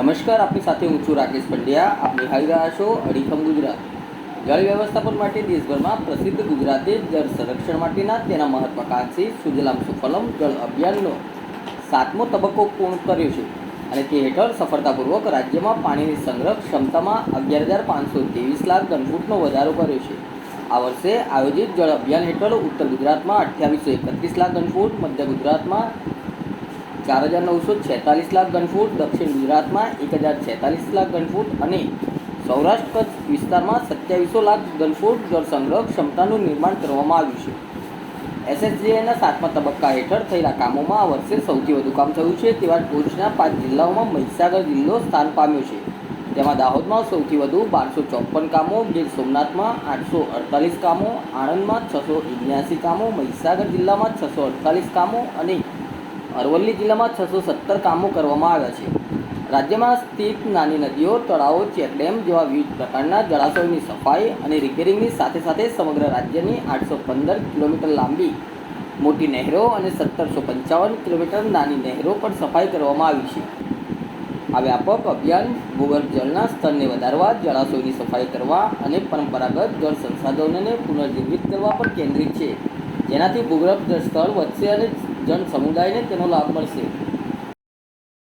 નમસ્કાર, આપની સાથે હું છું રાકેશ પંડ્યા. આપ નિહાળી રહ્યા છો અડીખમ ગુજરાત. જળ વ્યવસ્થાપન માટે દેશભરમાં પ્રસિદ્ધ ગુજરાતે જળ સંરક્ષણ માટેના તેના મહત્વાકાંક્ષી સુજલામ સુફલમ જળ અભિયાનનો સાતમો તબક્કો પૂર્ણ કર્યો છે અને તે હેઠળ સફળતાપૂર્વક રાજ્યમાં પાણીની સંગ્રહ ક્ષમતામાં અગિયાર હજાર પાંચસો ત્રેવીસ લાખ ઘનફૂટનો વધારો કર્યો છે. આ વર્ષે આયોજિત જળ અભિયાન હેઠળ ઉત્તર ગુજરાતમાં અઠ્યાવીસો એકત્રીસ લાખ ઘનફૂટ મધ્ય ગુજરાતમાં ચાર હજાર નવસો છેતાલીસ લાખ ઘનફૂટ દક્ષિણ ગુજરાતમાં એક હજાર છેતાલીસ લાખ ઘનફૂટ અને સૌરાષ્ટ્ર કચ્છ વિસ્તારમાં સત્યાવીસો લાખ ઘનફૂટ જળ સંગ્રહ ક્ષમતાનું નિર્માણ કરવામાં આવ્યું છે. એસએસજીઆઈના સાતમા તબક્કા હેઠળ થયેલા કામોમાં આ વર્ષે સૌથી વધુ કામ થયું છે તેવા ટોચના પાંચ જિલ્લાઓમાં મહીસાગર જિલ્લો સ્થાન પામ્યો છે. તેમાં દાહોદમાં સૌથી વધુ બારસો ચોપન કામો, ગીર સોમનાથમાં આઠસો અડતાલીસ કામો, આણંદમાં છસો કામો, મહીસાગર જિલ્લામાં છસો અડતાલીસ કામો અને અરવલ્લી જિલ્લામાં છસો સત્તર કામો કરવામાં આવ્યા છે. રાજ્યમાં સ્થિત નાની નદીઓ, તળાવો ચેકડેમ જેવા વિવિધ પ્રકારના જળાશયોની સફાઈ અને રિપેરિંગની સાથે સાથે સમગ્ર રાજ્યની આઠસો પંદર કિલોમીટર લાંબી મોટી નહેરો અને સત્તરસો પંચાવન કિલોમીટર નાની નહેરો પર સફાઈ કરવામાં આવી છે. આ વ્યાપક અભિયાન ભૂગર્ભ જળના સ્તરને વધારવા, જળાશયોની સફાઈ કરવા અને પરંપરાગત જળ સંસાધનોને પુનર્જીવિત કરવા પર કેન્દ્રિત છે. જેનાથી ભૂગર્ભ જળ સ્તર વધશે અને જન સમુદાયને તેનો લાભ મળશે.